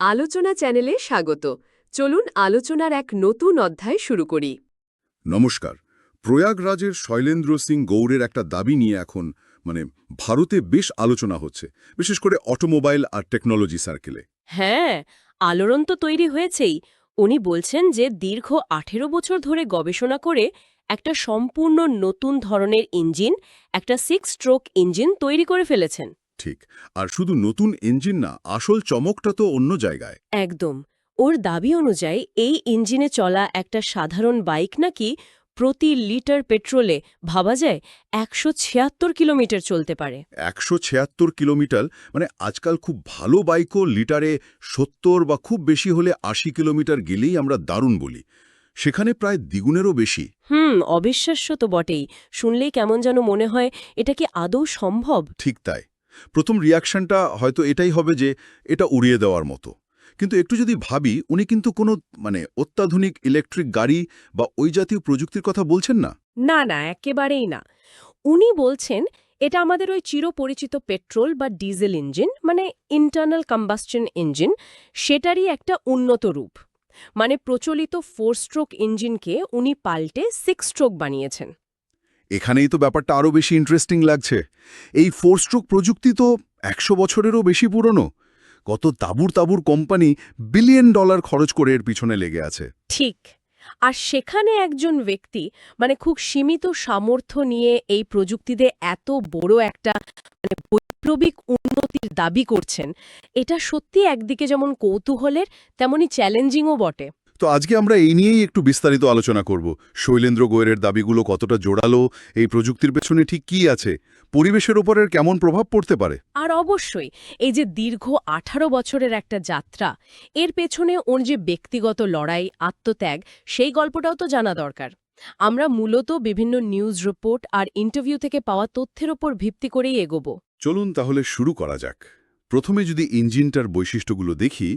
আলোচনা চ্যানেলে স্বাগত। চলুন আলোচনার এক নতুন অধ্যায় শুরু করি। নমস্কার। প্রয়াগরাজের শৈলেন্দ্র সিং গৌড়ের একটা দাবি নিয়ে এখন মানে ভারতে বেশ আলোচনা হচ্ছে বিশেষ করে অটোমোবাইল আর টেকনোলজি সার্কেলে। হ্যাঁ আলোড়ন তো তৈরি হয়েছেই। উনি বলছেন যে দীর্ঘ আঠেরো বছর ধরে গবেষণা করে একটা সম্পূর্ণ নতুন ধরনের ইঞ্জিন একটা সিক্স স্ট্রোক ইঞ্জিন তৈরি করে ফেলেছেন। ঠিক। আর শুধু নতুন ইঞ্জিন না আসল চমকটা তো অন্য জায়গায়। একদম। ওর দাবি অনুযায়ী এই ইঞ্জিনে চলা একটা সাধারণ বাইক নাকি প্রতি লিটার পেট্রোলে ভাবা যায় একশো ছিয়াত্তর কিলোমিটার চলতে পারে। একশো ছিয়াত্তর কিলোমিটার? মানে আজকাল খুব ভালো বাইকও লিটারে সত্তর বা খুব বেশি হলে আশি কিলোমিটার গেলেই আমরা দারুণ বলি। সেখানে প্রায় দ্বিগুণেরও বেশি। হুম অবিশ্বাস্য তো বটেই। শুনলেই কেমন যেন মনে হয় এটা কি আদৌ সম্ভব? ঠিক তাই। প্রথম রিয়াকশনটা হয়তো এটাই হবে যে এটা উড়িয়ে দেওয়ার মতো। কিন্তু একটু যদি ভাবি, উনি কিন্তু কোনো মানে অত্যাধুনিক ইলেকট্রিক গাড়ি বা ওই জাতীয় প্রযুক্তির কথা বলছেন না? না না, একেবারেই না। উনি বলছেন, এটা আমাদের ওই চিরপরিচিত পেট্রোল বা ডিজেল ইঞ্জিন মানে ইন্টারনাল কম্বাস্টন ইঞ্জিন সেটারই একটা উন্নত রূপ। মানে প্রচলিত ফোর স্ট্রোক ইঞ্জিনকে উনি পাল্টে সিক্স স্ট্রোক বানিয়েছেন। এখানেই তো ব্যাপারটা আরও বেশি ইন্টারেস্টিং লাগছে। এই ফোর স্ট্রোক প্রযুক্তি তো একশো বছরেরও বেশি পুরনো। কত তাবুর তাবুর কোম্পানি বিলিয়ন ডলার খরচ করে এর পিছনে লেগে আছে। ঠিক। আর সেখানে একজন ব্যক্তি মানে খুব সীমিত সামর্থ্য নিয়ে এই প্রযুক্তিতে এত বড় একটা মানে বৈপ্লবিক উন্নতির দাবি করছেন, এটা সত্যি একদিকে যেমন কৌতূহলের, তেমনি চ্যালেঞ্জিংও বটে। তো আজকে আমরা এই নিয়েই একটু বিস্তারিত আলোচনা করব। শৈলেন্দ্র গোয়েরের দাবিগুলো কতটা জোরালো এই প্রযুক্তির পেছনে ঠিক কি আছে পরিবেশের ওপরের কেমন প্রভাব পড়তে পারে? আর অবশ্যই এই যে দীর্ঘ আঠারো বছরের একটা যাত্রা এর পেছনে ওর যে ব্যক্তিগত লড়াই আত্মত্যাগ সেই গল্পটাও তো জানা দরকার। আমরা মূলত বিভিন্ন নিউজ রিপোর্ট আর ইন্টারভিউ থেকে পাওয়া তথ্যের ওপর ভিত্তি করেই এগোবো। চলুন তাহলে শুরু করা যাক। প্রথমে যদি ইঞ্জিনটার বৈশিষ্ট্যগুলো দেখি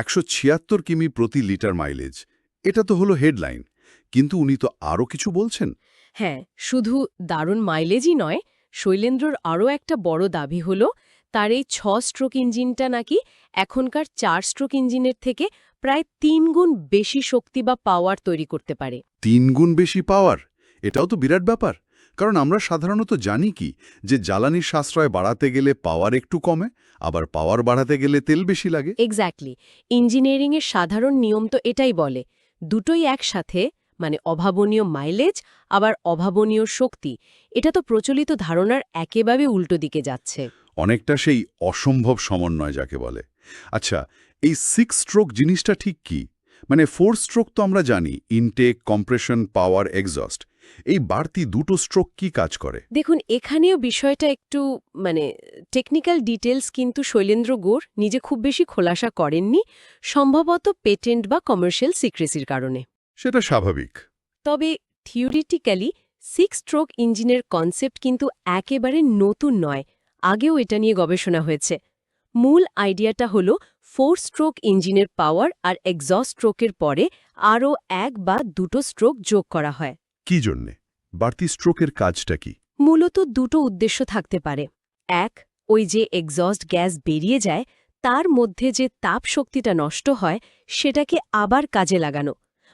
একশো ছিয়াত্তর কিমি প্রতি লিটার মাইলেজ। এটা তো হলো হেডলাইন। কিন্তু উনি তো আরও কিছু বলছেন? হ্যাঁ শুধু দারুণ মাইলেজই নয় শৈলেন্দ্রর আরও একটা বড় দাবি হল তার এই ছ স্ট্রোক ইঞ্জিনটা নাকি এখনকার চার স্ট্রোক ইঞ্জিনের থেকে প্রায় তিন গুণ বেশি শক্তি বা পাওয়ার তৈরি করতে পারে। তিন গুণ বেশি পাওয়ার? এটাও তো বিরাট ব্যাপার। কারণ আমরা সাধারণত জানি কি যে জ্বালানির সাশ্রয় বাড়াতে গেলে পাওয়ার একটু কমে আবার পাওয়ার বাড়াতে গেলে তেল বেশি লাগে। এক্স্যাক্টলি ইঞ্জিনিয়ারিংয়ের সাধারণ নিয়ম তো এটাই বলে দুটোই একসাথে মানে অভাবনীয় মাইলেজ আবার অভাবনীয় শক্তি। এটা তো প্রচলিত ধারণার একেবারে উল্টো দিকে যাচ্ছে। অনেকটা সেই অসম্ভব সমন্বয় যাকে বলে। আচ্ছা এই সিক্স স্ট্রোক জিনিসটা ঠিক কি? মানে ফোর স্ট্রোক তো আমরা জানি ইনটেক কম্প্রেশন পাওয়ার এক্সস্ট এই বাড়তি দুটো স্ট্রোক কি কাজ করে? দেখুন এখানেও বিষয়টা একটু মানে টেকনিক্যাল ডিটেলস কিন্তু শৈলেন্দ্র গোর নিজে খুব বেশি খোলাসা করেননি সম্ভবত পেটেন্ট বা কমার্শিয়াল সিক্রেসির কারণে। সেটা স্বাভাবিক। তবে থিওরিটিক্যালি সিক্স স্ট্রোক ইঞ্জিনের কনসেপ্ট কিন্তু একেবারে নতুন নয় আগেও এটা নিয়ে গবেষণা হয়েছে। মূল আইডিয়াটা হল ফোর স্ট্রোক ইঞ্জিনের পাওয়ার আর এক্সস্ট স্ট্রোকের পরে আরও এক বা দুটো স্ট্রোক যোগ করা হয়। কি জন্যে? বাড়তি স্ট্রোকের কাজটা কি? মূলত দুটো উদ্দেশ্য থাকতে পারে। এক ওই যে এক্সস্ট গ্যাস বেরিয়ে যায় তার মধ্যে যে তাপ শক্তিটা নষ্ট হয় সেটাকে আবার কাজে লাগানো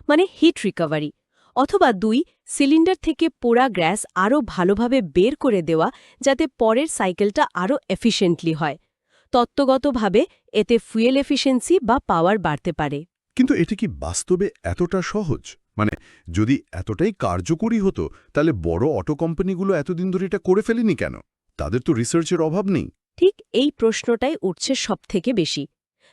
মানে হিট রিকভারি। অথবা দুই সিলিন্ডার থেকে পোড়া গ্যাস আরও ভালোভাবে বের করে দেওয়া যাতে পরের সাইকেলটা আরও এফিশিয়েন্টলি হয়। তত্ত্বগতভাবে এতে ফুয়েল এফিসিয়েন্সি বা পাওয়ার বাড়তে পারে। কিন্তু এটা কি বাস্তবে এতটা সহজ? মানে যদি এতটাই কার্যকরী হতো তাহলে বড় অটো কোম্পানিগুলো এতদিন ধরে এটা করে ফেলেনি কেন? তাদের তো রিসার্চের অভাব নেই। ঠিক এই প্রশ্নটাই উঠছে সবথেকে বেশি।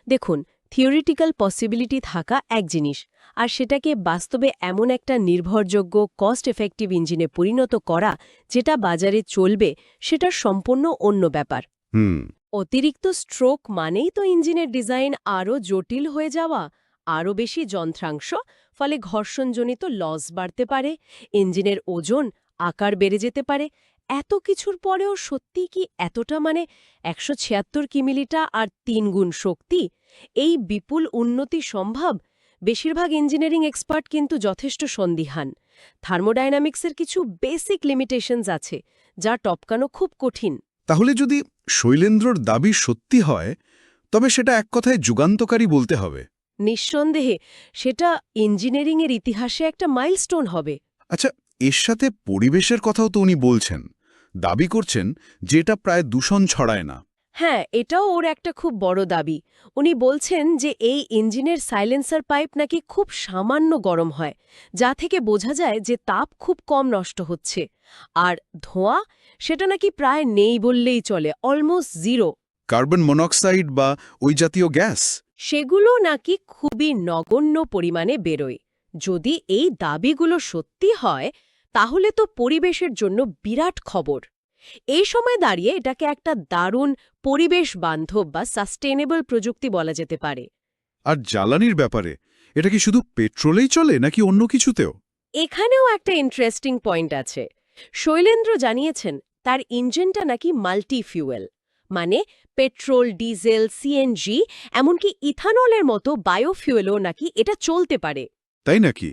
দেখুন থিওরিটিক্যাল পসিবিলিটি থাকা এক জিনিস আর সেটাকে বাস্তবে এমন একটা নির্ভরযোগ্য কস্ট এফেক্টিভ ইঞ্জিনে পরিণত করা যেটা বাজারে চলবে সেটা সম্পূর্ণ অন্য ব্যাপার। হুম। অতিরিক্ত স্ট্রোক মানেই তো ইঞ্জিনের ডিজাইন আরও জটিল হয়ে যাওয়া। আরও বেশি যন্ত্রাংশ, ফলে ঘর্ষণজনিত লস বাড়তে পারে, ইঞ্জিনের ওজন, আকার বেড়ে যেতে পারে। এত কিছুর পরেও সত্যি কি এতটা মানে একশো ছিয়াত্তর কিমিলিটা আর তিন গুণ শক্তি? এই বিপুল উন্নতি সম্ভব? বেশিরভাগ ইঞ্জিনিয়ারিং এক্সপার্ট কিন্তু যথেষ্ট সন্দিহান। থার্মোডাইনামিক্সের কিছু বেসিক লিমিটেশনস আছে, যা টপকানো খুব কঠিন। তাহলে যদি শৈলেন্দ্রর দাবি সত্যি হয়, তবে সেটা এক কথায় যুগান্তকারী বলতে হবে। নিঃসন্দেহে সেটা ইঞ্জিনিয়ারিংয়ের ইতিহাসে একটা মাইলস্টোন হবে। আচ্ছা এর সাথে পরিবেশের কথাও তো উনি বলছেন। দাবি করছেন যে এটা প্রায় দূষণ ছড়ায় না। হ্যাঁ এটাও ওর একটা খুব বড় দাবি। উনি বলছেন যে এই ইঞ্জিনের সাইলেন্সার পাইপ নাকি খুব সামান্য গরম হয় যা থেকে বোঝা যায় যে তাপ খুব কম নষ্ট হচ্ছে। আর ধোঁয়া সেটা নাকি প্রায় নেই বললেই চলে অলমোস্ট জিরো। কার্বন মনোক্সাইড বা ওই জাতীয় গ্যাস? সেগুলো নাকি খুবই নগণ্য পরিমাণে বেরোয়। যদি এই দাবিগুলো সত্যি হয় তাহলে তো পরিবেশের জন্য বিরাট খবর। এই সময় দাঁড়িয়ে এটাকে একটা দারুণ পরিবেশ বান্ধব বা সাস্টেনেবল প্রযুক্তি বলা যেতে পারে। আর জ্বালানির ব্যাপারে এটা কি শুধু পেট্রোলেই চলে নাকি অন্য কিছুতেও? এখানেও একটা ইন্টারেস্টিং পয়েন্ট আছে। শৈলেন্দ্র জানিয়েছেন তার ইঞ্জিনটা নাকি মাল্টি ফিউয়েল মানে পেট্রোল ডিজেল সিএনজি এমনকি ইথানলের মতো বায়োফিউয়েলও নাকি এটা চলতে পারে। তাই নাকি?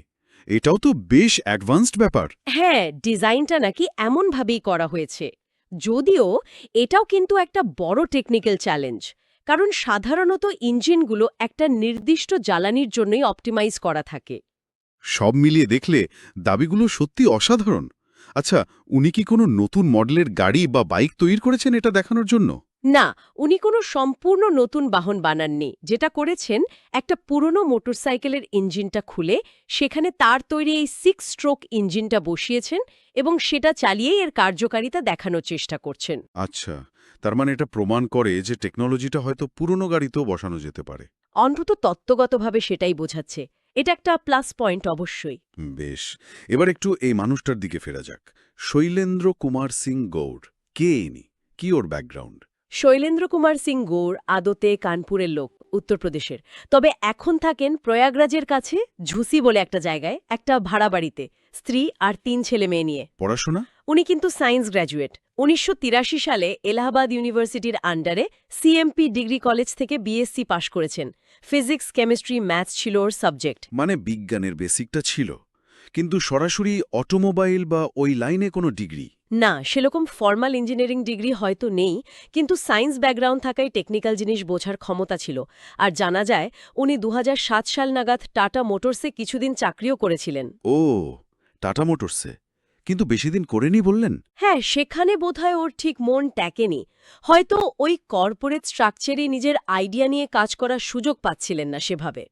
এটাও তো বেশ অ্যাডভান্সড ব্যাপার। হ্যাঁ ডিজাইনটা নাকি এমনভাবেই করা হয়েছে। যদিও এটাও কিন্তু একটা বড় টেকনিক্যাল চ্যালেঞ্জ কারণ সাধারণত ইঞ্জিনগুলো একটা নির্দিষ্ট জ্বালানির জন্যই অপটিমাইজ করা থাকে। সব মিলিয়ে দেখলে দাবিগুলো সত্যি অসাধারণ। আচ্ছা উনি কি কোনো নতুন মডেলের গাড়ি বা বাইক তৈরি করেছেন এটা দেখানোর জন্য? না উনি কোনো সম্পূর্ণ নতুন বাহন বানাননি। যেটা করেছেন একটা পুরনো মোটরসাইকেলের ইঞ্জিনটা খুলে সেখানে তার তৈরি এই সিক্স স্ট্রোক ইঞ্জিনটা বসিয়েছেন এবং সেটা চালিয়েই এর কার্যকারিতা দেখানোর চেষ্টা করছেন। আচ্ছা তার মানে এটা প্রমাণ করে যে টেকনোলজিটা হয়তো পুরনো গাড়িতেও বসানো যেতে পারে। অন্তত তত্ত্বগতভাবে সেটাই বোঝাচ্ছে। এটা একটা প্লাস পয়েন্ট অবশ্যই। বেশ এবার একটু এই মানুষটার দিকে ফেরা যাক। শৈলেন্দ্র কুমার সিং গৌড় কে ইনি? কি ওর ব্যাকগ্রাউন্ড শৈলেন্দ্র কুমার সিং গৌর আদতে কানপুরের লোক উত্তরপ্রদেশের। তবে এখন থাকেন প্রয়াগরাজের কাছে ঝুসি বলে একটা জায়গায় একটা ভাড়া বাড়িতে স্ত্রী আর তিন ছেলে মেয়ে নিয়ে। পড়াশোনা? উনি কিন্তু সায়েন্স গ্র্যাজুয়েট। উনিশশো তিরাশি সালে এলাহাবাদ ইউনিভার্সিটির আন্ডারে সিএমপি ডিগ্রি কলেজ থেকে বিএসসি পাশ করেছেন। ফিজিক্স কেমিস্ট্রি ম্যাথস ছিল ওর সাবজেক্ট। মানে বিজ্ঞানের বেসিকটা ছিল। কিন্তু সরাসরি অটোমোবাইল বা ওই লাইনে কোনো ডিগ্রি? না সেরকম ফর্মাল ইঞ্জিনিয়ারিং ডিগ্রি হয়তো নেই কিন্তু সায়েন্স ব্যাকগ্রাউন্ড থাকায় টেকনিক্যাল জিনিস বোঝার ক্ষমতা ছিল। আর জানা যায় উনি দু হাজার সাত সাল নাগাদ টাটা মোটরসে কিছুদিন চাকরিও করেছিলেন। ও টাটা মোটরসে। কিন্তু বেশি দিন করেনি বললেন? হ্যাঁ সেখানে বোধহয় ওর ঠিক মন ট্যাকেনি হয়তো ওই কর্পোরেট স্ট্রাকচারে নিজের আইডিয়া নিয়ে কাজ করার সুযোগ পাচ্ছিলেন না সেভাবে।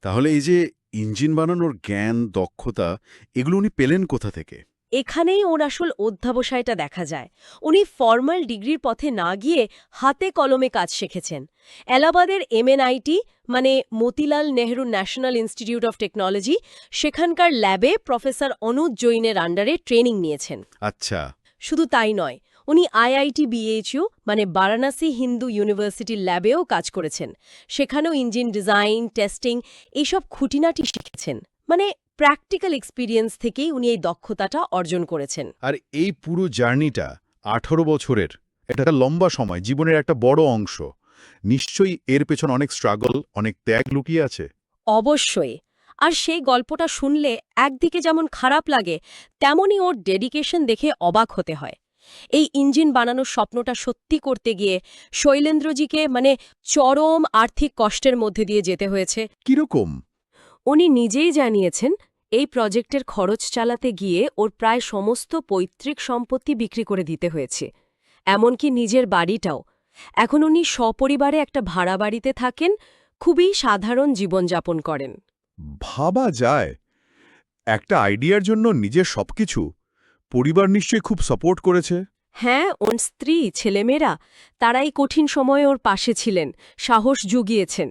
তাহলে এই যে ইঞ্জিন বানানোর জ্ঞান দক্ষতা এগুলো উনি পেলেন কোথা থেকে? এখানেই ওর আসল অধ্যাবসায়টা দেখা যায়। উনি ফর্মাল ডিগ্রির পথে না গিয়ে হাতে কলমে কাজ শিখেছেন। এলাহাবাদের এমএনআইটি মানে Motilal Nehru national institute of technology সেখানকার ল্যাবে প্রফেসর অনুজ জৈনের আন্ডারে ট্রেনিং নিয়েছেন। আচ্ছা। শুধু তাই নয় উনি আইআইটি বিএইচইউ মানে বারাণসী হিন্দু ইউনিভার্সিটির ল্যাবেও কাজ করেছেন। সেখানেও ইঞ্জিন ডিজাইন টেস্টিং এইসব খুঁটিনাটি শিখেছেন। মানে প্র্যাকটিক্যাল এক্সপিরিয়েন্স থেকেই উনি এই দক্ষতাটা অর্জন করেছেন। আর এই পুরো জার্নিটা আঠারো বছরের এটা একটা লম্বা সময় জীবনের একটা বড় অংশ। নিশ্চয়ই এর পেছন অনেক স্ট্রাগল অনেক ত্যাগ লুকিয়ে আছে। অবশ্যই। আর সেই গল্পটা শুনলে একদিকে যেমন খারাপ লাগে তেমনই ওর ডেডিকেশন দেখে অবাক হতে হয়। এই ইঞ্জিন বানানোর স্বপ্নটা সত্যি করতে গিয়ে শৈলেন্দ্রজিকে মানে চরম আর্থিক কষ্টের মধ্যে দিয়ে যেতে হয়েছে। কীরকম? উনি নিজেই জানিয়েছেন এই প্রজেক্টের খরচ চালাতে গিয়ে ওর প্রায় সমস্ত পৈতৃক সম্পত্তি বিক্রি করে দিতে হয়েছে। এমনকি নিজের বাড়িটাও। এখন উনি সপরিবারে একটা ভাড়া বাড়িতে থাকেন খুবই সাধারণ জীবনযাপন করেন। ভাবা যায়। একটা আইডিয়ার জন্য নিজের সবকিছু। পরিবার নিশ্চয়ই খুব সাপোর্ট করেছে। হ্যাঁ ওর স্ত্রী ছেলেমেয়েরা তারাই কঠিন সময়ে ওর পাশে ছিলেন সাহস জুগিয়েছেন।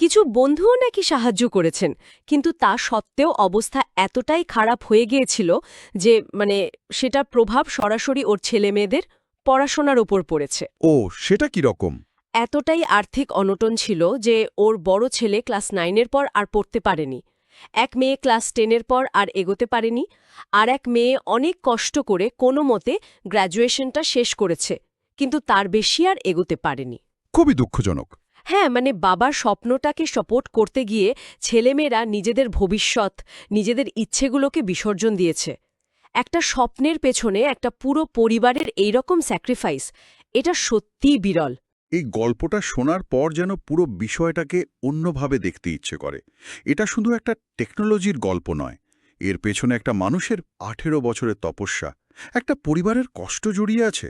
কিছু বন্ধুও নাকি সাহায্য করেছেন কিন্তু তা সত্ত্বেও অবস্থা এতটাই খারাপ হয়ে গিয়েছিল যে মানে সেটার প্রভাব সরাসরি ওর ছেলেমেয়েদের পড়াশোনার ওপর পড়েছে। ও সেটা কি রকম? এতটাই আর্থিক অনটন ছিল যে ওর বড় ছেলে ক্লাস নাইনের পর আর পড়তে পারেনি। এক মেয়ে ক্লাস টেনের পর আর এগোতে পারেনি আর এক মেয়ে অনেক কষ্ট করে কোনো মতে গ্র্যাজুয়েশনটা শেষ করেছে কিন্তু তার বেশি আর এগোতে পারেনি। খুবই দুঃখজনক। হ্যাঁ মানে বাবার স্বপ্নটাকে সাপোর্ট করতে গিয়ে ছেলেমেয়েরা নিজেদের ভবিষ্যৎ, নিজেদের ইচ্ছেগুলোকে বিসর্জন দিয়েছে। একটা স্বপ্নের পেছনে একটা পুরো পরিবারের এইরকম স্যাক্রিফাইস এটা সত্যিই বিরল। এই গল্পটা শোনার পর যেন পুরো বিষয়টাকে অন্যভাবে দেখতে ইচ্ছে করে। এটা শুধু একটা টেকনোলজির গল্প নয়, এর পেছনে একটা মানুষের আঠেরো বছরের তপস্যা, একটা পরিবারের কষ্ট জড়িয়ে আছে।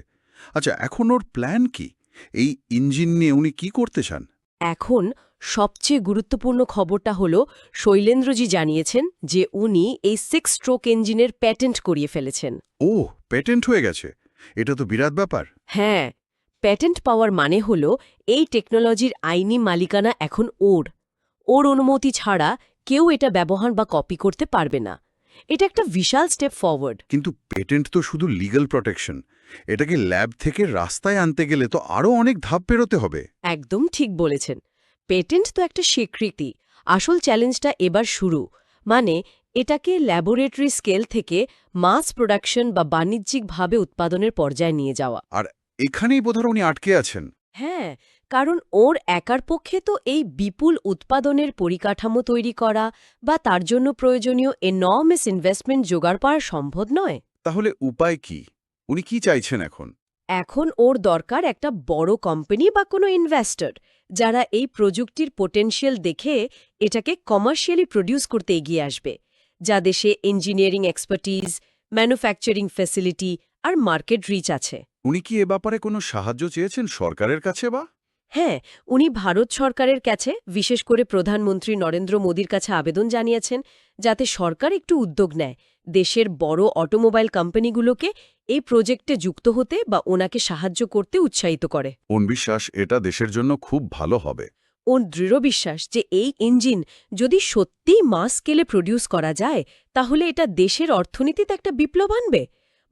আচ্ছা এখন ওর প্ল্যান কি? এই ইঞ্জিন নিয়ে উনি কি করতে চান? এখন সবচেয়ে গুরুত্বপূর্ণ খবরটা হল শৈলেন্দ্রজি জানিয়েছেন যে উনি এই সিক্স স্ট্রোক ইঞ্জিনের প্যাটেন্ট করিয়ে ফেলেছেন। ও পেটেন্ট হয়ে গেছে। এটা তো বিরাট ব্যাপার। হ্যাঁ প্যাটেন্ট পাওয়ার মানে হল এই টেকনোলজির আইনি মালিকানা এখন ওর। ওর অনুমতি ছাড়া কেউ এটা ব্যবহার বা কপি করতে পারবে না। এটা একটা বিশাল স্টেপ ফরওয়ার্ড কিন্তু পেটেন্ট তো শুধু লিগ্যাল প্রোটেকশন এটাকে ল্যাব থেকে রাস্তায় আনতে গেলে তো আরও অনেক ধাপ পেরোতে হবে। একদম ঠিক বলেছেন। পেটেন্ট তো একটা স্বীকৃতি। আসল চ্যালেঞ্জটা এবার শুরু। মানে এটাকে ল্যাবরেটরি স্কেল থেকে মাস প্রোডাকশন বা বাণিজ্যিকভাবে উৎপাদনের পর্যায়ে নিয়ে যাওয়া। আর এখানেই বোধহয় উনি আটকে আছেন। হ্যাঁ কারণ ওর একার পক্ষে তো এই বিপুল উৎপাদনের পরিকাঠামো তৈরি করা বা তার জন্য প্রয়োজনীয় এ এনর্মেস ইনভেস্টমেন্ট জোগাড় পাওয়া সম্ভব নয়। তাহলে উপায় কি? উনি কি চাইছেন এখন? এখন ওর দরকার একটা বড় কোম্পানি বা কোনো ইনভেস্টর যারা এই প্রযুক্তির পোটেনশিয়াল দেখে এটাকে কমার্শিয়ালি প্রডিউস করতে এগিয়ে আসবে। যা দেশে ইঞ্জিনিয়ারিং এক্সপার্টিজ ম্যানুফ্যাকচারিং ফ্যাসিলিটি আর মার্কেট রিচ আছে। উনি কি এ ব্যাপারে কোনো সাহায্য চেয়েছেন সরকারের কাছে বা? হ্যাঁ উনি ভারত সরকারের কাছে বিশেষ করে প্রধানমন্ত্রী নরেন্দ্র মোদীর কাছে আবেদন জানিয়েছেন যাতে সরকার একটু উদ্যোগ নেয়। দেশের বড় অটোমোবাইল কোম্পানিগুলোকে এই প্রজেক্টে যুক্ত হতে বা ওনাকে সাহায্য করতে উৎসাহিত করে। ওন বিশ্বাস এটা দেশের জন্য খুব ভালো হবে। ওর দৃঢ় বিশ্বাস যে এই ইঞ্জিন যদি সত্যিই মাস স্কেলে প্রডিউস করা যায় তাহলে এটা দেশের অর্থনীতিতে একটা বিপ্লব আনবে।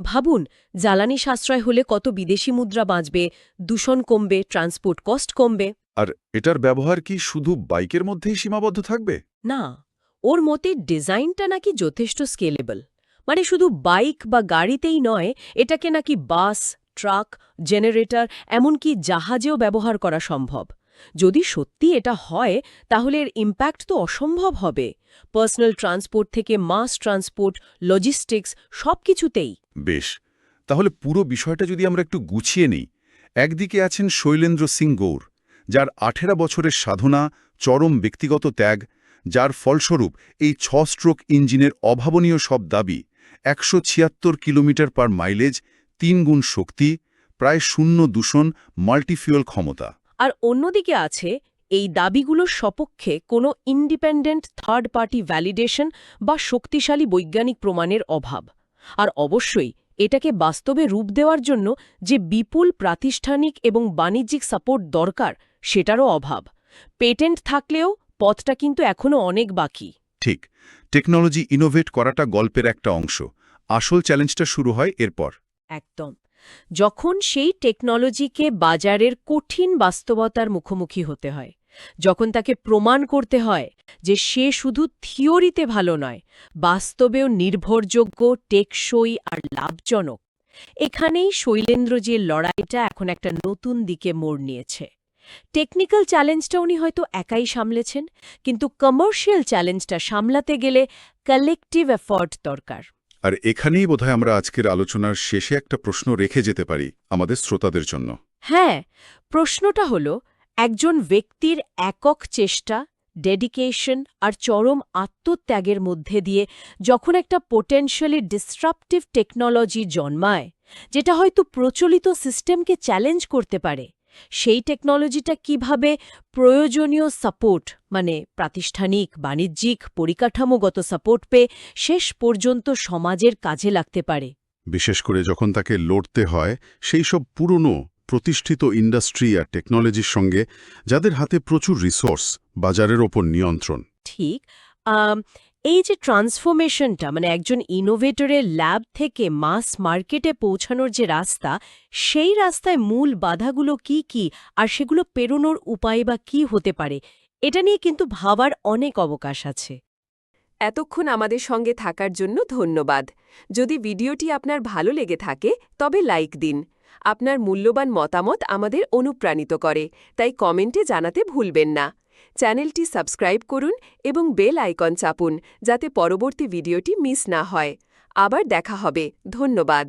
ভাবুন জ্বালানি সাশ্রয় হলে কত বিদেশি মুদ্রা বাঁচবে দূষণ কমবে ট্রান্সপোর্ট কস্ট কমবে। আর এটার ব্যবহার কি শুধু বাইকের মধ্যেই সীমাবদ্ধ থাকবে? না। ওর মতে ডিজাইনটা নাকি যথেষ্ট স্কেলেবল। মানে শুধু বাইক বা গাড়িতেই নয়, এটাকে নাকি বাস, ট্রাক, জেনারেটর, এমনকি জাহাজেও ব্যবহার করা সম্ভব। যদি সত্যি এটা হয়, তাহলে এর ইম্প্যাক্ট তো অসম্ভব হবে। পার্সোনাল ট্রান্সপোর্ট থেকে মাস ট্রান্সপোর্ট, লজিস্টিক্স সব কিছুতেই বেশ, তাহলে পুরো বিষয়টা যদি আমরা একটু গুছিয়ে নিই, একদিকে আছেন শৈলেন্দ্র সিং গৌর, যার আঠেরা বছরের সাধনা, চরম ব্যক্তিগত ত্যাগ যার ফলস্বরূপ এই ছ স্ট্রোক ইঞ্জিনের অভাবনীয় সব দাবি একশো ছিয়াত্তর কিলোমিটার পার মাইলেজ, তিন গুণ শক্তি, প্রায় শূন্য দূষণ মাল্টিফিউল ক্ষমতা। আর অন্যদিকে আছে এই দাবিগুলোর সপক্ষে কোনো ইন্ডিপেন্ডেন্ট থার্ড পার্টি ভ্যালিডেশন বা শক্তিশালী বৈজ্ঞানিক প্রমাণের অভাব। আর অবশ্যই এটাকে বাস্তবে রূপ দেওয়ার জন্য যে বিপুল প্রাতিষ্ঠানিক এবং বাণিজ্যিক সাপোর্ট দরকার, সেটারও অভাব। পেটেন্ট থাকলেও পথটা কিন্তু এখনও অনেক বাকি। ঠিক টেকনোলজি ইনোভেট করাটা গল্পের একটা অংশ। আসল চ্যালেঞ্জটা শুরু হয় এরপর। একদম। যখন সেই টেকনোলজিকে বাজারের কঠিন বাস্তবতার মুখোমুখি হতে হয় যখন তাকে প্রমাণ করতে হয় যে সে শুধু থিওরিতে ভালো নয় বাস্তবেও নির্ভরযোগ্য টেকসই আর লাভজনক। এখানেই শৈলেন্দ্রজির লড়াইটা এখন একটা নতুন দিকে মোড় নিয়েছে। টেকনিক্যাল চ্যালেঞ্জটা উনি হয়তো একাই সামলেছেন কিন্তু কমার্শিয়াল চ্যালেঞ্জটা সামলাতে গেলে কালেকটিভ এফর্ট দরকার। আর এখানেই বোধহয় আমরা আজকের আলোচনার শেষে একটা প্রশ্ন রেখে যেতে পারি আমাদের শ্রোতাদের জন্য। হ্যাঁ প্রশ্নটা হল একজন ব্যক্তির একক চেষ্টা ডেডিকেশন আর চরম আত্মত্যাগের মধ্যে দিয়ে যখন একটা পোটেনশিয়ালি ডিসরাপটিভ টেকনোলজি জন্মায় যেটা হয়তো প্রচলিত সিস্টেমকে চ্যালেঞ্জ করতে পারে সেই টেকনোলজিটা কীভাবে প্রয়োজনীয় সাপোর্ট মানে প্রাতিষ্ঠানিক বাণিজ্যিক পরিকাঠামোগত সাপোর্ট পেয়ে শেষ পর্যন্ত সমাজের কাজে লাগতে পারে। বিশেষ করে যখন তাকে লড়তে হয় সেই সব পুরনো প্রতিষ্ঠিত ইন্ডাস্ট্রি আর টেকনোলজির সঙ্গে যাদের হাতে প্রচুর রিসোর্স বাজারের ওপর নিয়ন্ত্রণ। ঠিক এই যে ট্রান্সফরমেশনটা মানে একজন ইনোভেটরের ল্যাব থেকে মাস মার্কেটে পৌঁছানোর যে রাস্তা, সেই রাস্তায় মূল বাধাগুলো কি কি, আর সেগুলো পেরোনোর উপায় বা কি হতে পারে, এটা নিয়ে কিন্তু ভাবার অনেক অবকাশ আছে। এতক্ষণ আমাদের সঙ্গে থাকার জন্য ধন্যবাদ। যদি ভিডিওটি আপনার ভালো লেগে থাকে, তবে লাইক দিন। আপনার মূল্যবান মতামত আমাদের অনুপ্রাণিত করে, তাই কমেন্টে জানাতে ভুলবেন না। চ্যানেলটি সাবস্ক্রাইব করুন এবং বেল আইকন চাপুন, যাতে পরবর্তী ভিডিওটি মিস না হয়। আবার দেখা হবে। ধন্যবাদ।